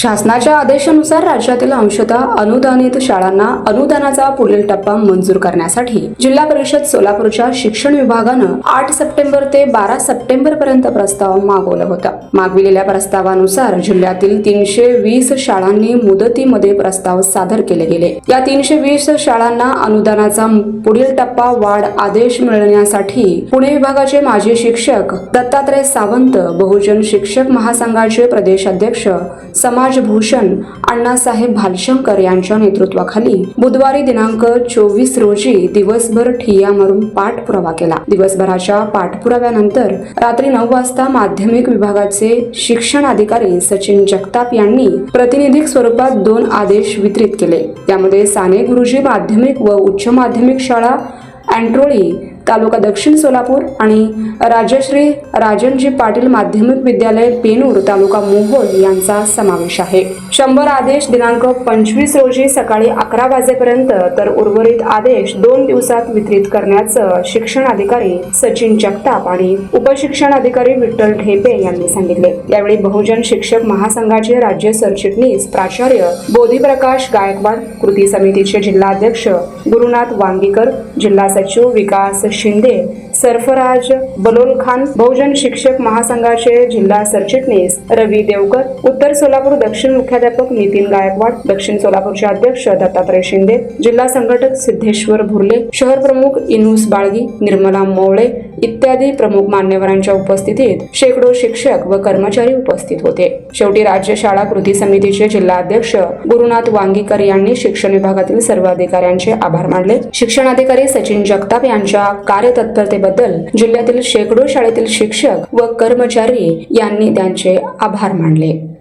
शासनाच्या आदेशानुसार राज्यातील अंशतः अनुदानित शाळांना अनुदानाचा पुढील टप्पा मंजूर करण्यासाठी जिल्हा परिषद सोलापूरच्या शिक्षण विभागानं आठ सप्टेंबर ते बारा सप्टेंबर पर्यंत प्रस्ताव मागवला होता. मागविलेल्या प्रस्तावानुसार जिल्ह्यातील तीनशे वीस शाळांनी मुदतीमध्ये प्रस्ताव सादर केले गेले. या तीनशे वीस शाळांना अनुदानाचा पुढील टप्पा वाढ आदेश मिळण्यासाठी पुणे विभागाचे माजी शिक्षक दत्तात्रय सावंत बहुजन शिक्षक महासंघाचे प्रदेश अध्यक्ष समाज राजभूषण अण्णासाहेब भालशंकर यांच्या नेतृत्वाखाली बुधवारी दिनांक चोवीस रोजी दिवसभर ठिय्या मारून पाठपुरावा केला. दिवसभराच्या पाठपुराव्यानंतर रात्री नऊ वाजता माध्यमिक विभागाचे शिक्षण अधिकारी सचिन जगताप यांनी प्रतिनिधिक स्वरूपात दोन आदेश वितरित केले. त्यामध्ये साने गुरुजी माध्यमिक व उच्च माध्यमिक शाळा अँट्रोळी तालुका दक्षिण सोलापूर आणि राजश्री राजनजी पाटील माध्यमिक विद्यालय पेनूर तालुका मोहोळ यांचा समावेश आहे. शंभर आदेश दिनांक पंचवीस रोजी सकाळी अकरा वाजेपर्यंत तर उर्वरित आदेश दोन दिवसात वितरित करण्याचं शिक्षण अधिकारी सचिन जगताप आणि उपशिक्षण अधिकारी विठ्ठल ढेपे यांनी सांगितले. यावेळी बहुजन शिक्षक महासंघाचे राज्य सरचिटणीस प्राचार्य बोधीप्रकाश गायकवाड कृती समितीचे जिल्हाध्यक्ष गुरुनाथ वांगीकर जिल्हा सचिव विकास शिंदे सरफराज बलोल खान बहुजन शिक्षक महासंघाचे जिल्हा सरचिटणीस रवी देवकर उत्तर सोलापूर दक्षिण मुख्याध्यापक नितीन गायकवाड दक्षिण सोलापूरचे अध्यक्ष दत्तात्रय शिंदे जिल्हा संघटक सिद्धेश्वर भुर्ले शहर प्रमुख इनुस बाळगी निर्मला मोवळे इत्यादी प्रमुख मान्यवरांच्या उपस्थितीत शेकडो शिक्षक व कर्मचारी उपस्थित होते. शेवटी राज्य शाळा कृती समितीचे जिल्हाध्यक्ष गुरुनाथ वांगीकर यांनी शिक्षण विभागातील सर्व अधिकाऱ्यांचे आभार मानले. शिक्षणाधिकारी सचिन जगताप यांच्या कार्यतत्परतेबद्दल जिल्ह्यातील शेकडो शाळेतील शिक्षक व कर्मचारी यांनी त्यांचे आभार मानले.